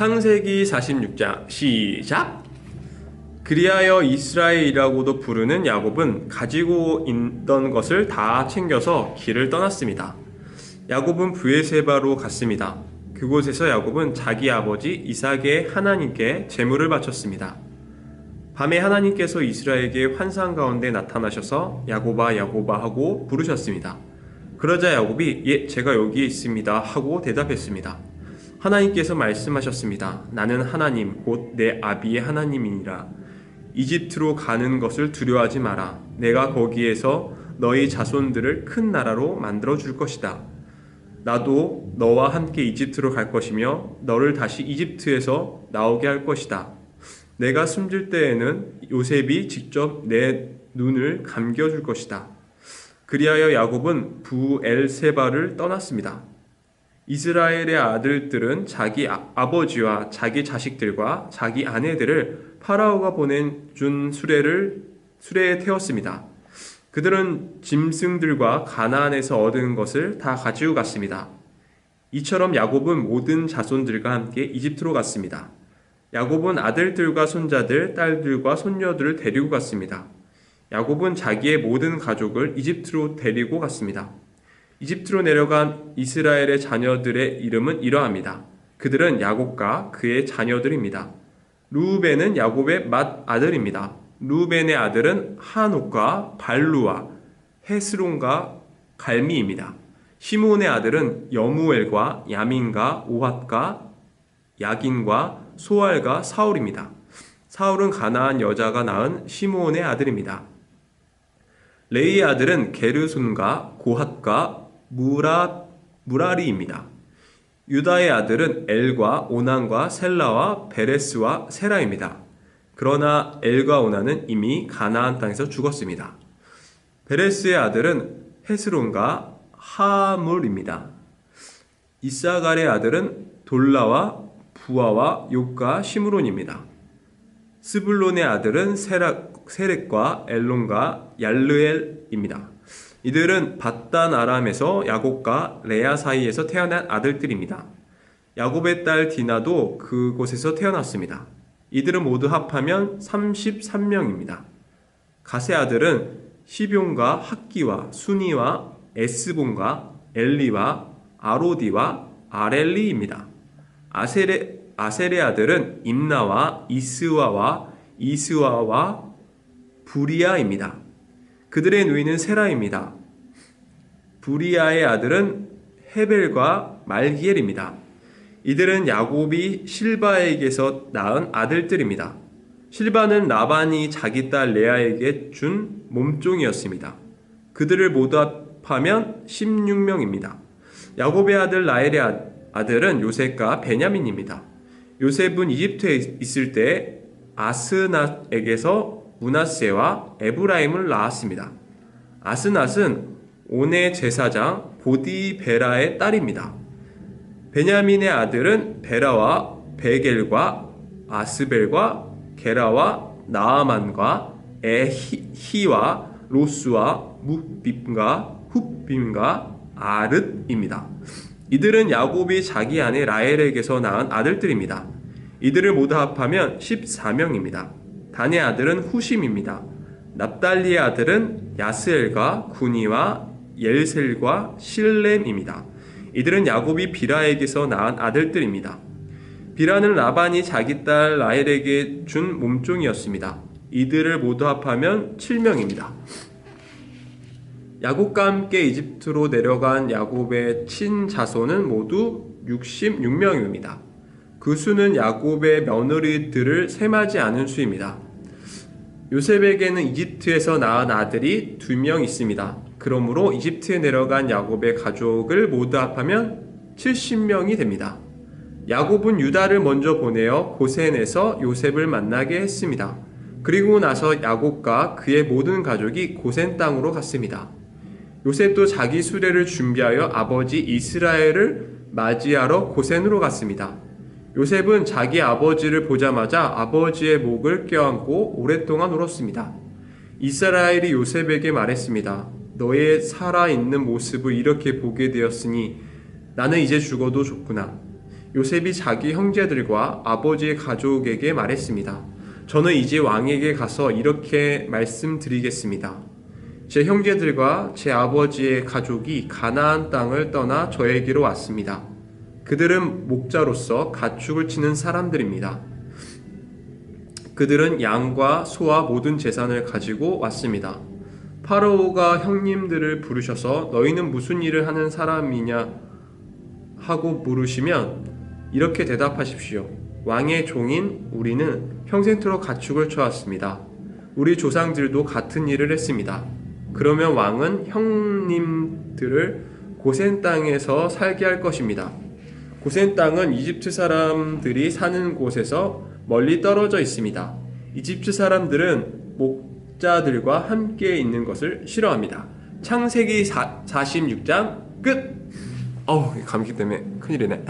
창세기 46장 시작. 그리하여 이스라엘이라고도 부르는 야곱은 가지고 있던 것을 다 챙겨서 길을 떠났습니다. 야곱은 브에세바로 갔습니다. 그곳에서 야곱은 자기 아버지 이삭의 하나님께 제물을 바쳤습니다. 밤에 하나님께서 이스라엘에게 환상 가운데 나타나셔서 야곱아 야곱아 하고 부르셨습니다. 그러자 야곱이 예 제가 여기에 있습니다 하고 대답했습니다. 하나님께서 말씀하셨습니다. 나는 하나님 곧 내 아비의 하나님이니라. 이집트로 가는 것을 두려워하지 마라. 내가 거기에서 너희 자손들을 큰 나라로 만들어 줄 것이다. 나도 너와 함께 이집트로 갈 것이며 너를 다시 이집트에서 나오게 할 것이다. 내가 숨질 때에는 요셉이 직접 내 눈을 감겨 줄 것이다. 그리하여 야곱은 부엘세바를 떠났습니다. 이스라엘의 아들들은 자기 아, 버지와 자기 자식들과 자기 아내들을 파라오가 보내준 수레를 수레에 태웠습니다. 그들은 짐승들과 가나안에서 얻은 것을 다 가지고 갔습니다. 이처럼 야곱은 모든 자손들과 함께 이집트로 갔습니다. 야곱은 아들들과 손자들, 딸들과 손녀들을 데리고 갔습니다. 야곱은 자기의 모든 가족을 이집트로 데리고 갔습니다. 이집트로 내려간 이스라엘의 자녀들의 이름은 이러합니다. 그들은 야곱과 그의 자녀들입니다. 루벤은 야곱의 맏 아들입니다. 루벤의 아들은 한옥과 발루와 헤스론과 갈미입니다. 시몬의 아들은 여무엘과 야민과 오핫과 야긴과 소알과 사울입니다. 사울은 가나안 여자가 낳은 시몬의 아들입니다. 레이의 아들은 게르손과 고핫과 무라 무라리입니다. 유다의 아들은 엘과 오난과 셀라와 베레스와 세라입니다. 그러나 엘과 오난은 이미 가나안 땅에서 죽었습니다. 베레스의 아들은 헤스론과 하물입니다. 이사갈의 아들은 돌라와 부하와 욕과 시므론입니다. 스불론의 아들은 세렉과 엘론과 얄르엘입니다. 이들은 바단 아람에서 야곱과 레아 사이에서 태어난 아들들입니다. 야곱의 딸 디나도 그곳에서 태어났습니다. 이들은 모두 합하면 33명입니다. 가세 아들은 시뵉과 학기와 순이와 에스본과 엘리와 아로디와 아렐리입니다. 아셀의, 아셀의 아들은 임나와 이스와와 이스와와 부리아입니다. 그들의 누이는 세라입니다. 부리아의 아들은 헤벨과 말기엘입니다. 이들은 야곱이 실바에게서 낳은 아들들입니다. 실바는 라반이 자기 딸 레아에게 준 몸종이었습니다. 그들을 모두 합하면 16명입니다. 야곱의 아들 라헬의 아, 아들은 요셉과 베냐민입니다. 요셉은 이집트에 있을 때 아스낫에게서 문하세와 에브라임을 낳았습니다. 아스낫은 온의 제사장 보디베라의 딸입니다. 베냐민의 아들은 베라와 베겔과 아스벨과 게라와 나아만과 에히와 로스와 묵빔과 훗빔과 아르입니다. 이들은 야곱이 자기 아내 라헬에게서 낳은 아들들입니다. 이들을 모두 합하면 14명입니다. 단의 아들은 후심입니다. 납달리의 아들은 야스엘과 구니와 옐셀과 실렘입니다. 이들은 야곱이 비라에게서 낳은 아들들입니다. 비라는 라반이 자기 딸 라헬에게 준 몸종이었습니다. 이들을 모두 합하면 7명입니다. 야곱과 함께 이집트로 내려간 야곱의 친자손은 모두 66명입니다. 그 수는 야곱의 며느리들을 셈하지 않은 수입니다. 요셉에게는 이집트에서 낳은 아들이 두 명 있습니다. 그러므로 이집트에 내려간 야곱의 가족을 모두 합하면 70명이 됩니다. 야곱은 유다를 먼저 보내어 고센에서 요셉을 만나게 했습니다. 그리고 나서 야곱과 그의 모든 가족이 고센 땅으로 갔습니다. 요셉도 자기 수레를 준비하여 아버지 이스라엘을 맞이하러 고센으로 갔습니다. 요셉은 자기 아버지를 보자마자 아버지의 목을 껴안고 오랫동안 울었습니다. 이스라엘이 요셉에게 말했습니다. 너의 살아있는 모습을 이렇게 보게 되었으니 나는 이제 죽어도 좋구나. 요셉이 자기 형제들과 아버지의 가족에게 말했습니다. 저는 이제 왕에게 가서 이렇게 말씀드리겠습니다. 제 형제들과 제 아버지의 가족이 가나안 땅을 떠나 저에게로 왔습니다. 그들은 목자로서 가축을 치는 사람들입니다. 그들은 양과 소와 모든 재산을 가지고 왔습니다. 파라오가 형님들을 부르셔서 너희는 무슨 일을 하는 사람이냐 하고 물으시면 이렇게 대답하십시오. 왕의 종인 우리는 평생토록 가축을 쳐왔습니다. 우리 조상들도 같은 일을 했습니다. 그러면 왕은 형님들을 고센 땅에서 살게 할 것입니다. 고센 땅은 이집트 사람들이 사는 곳에서 멀리 떨어져 있습니다. 이집트 사람들은 목자들과 함께 있는 것을 싫어합니다. 창세기 46장 끝! 어우, 감기 때문에 큰일이네.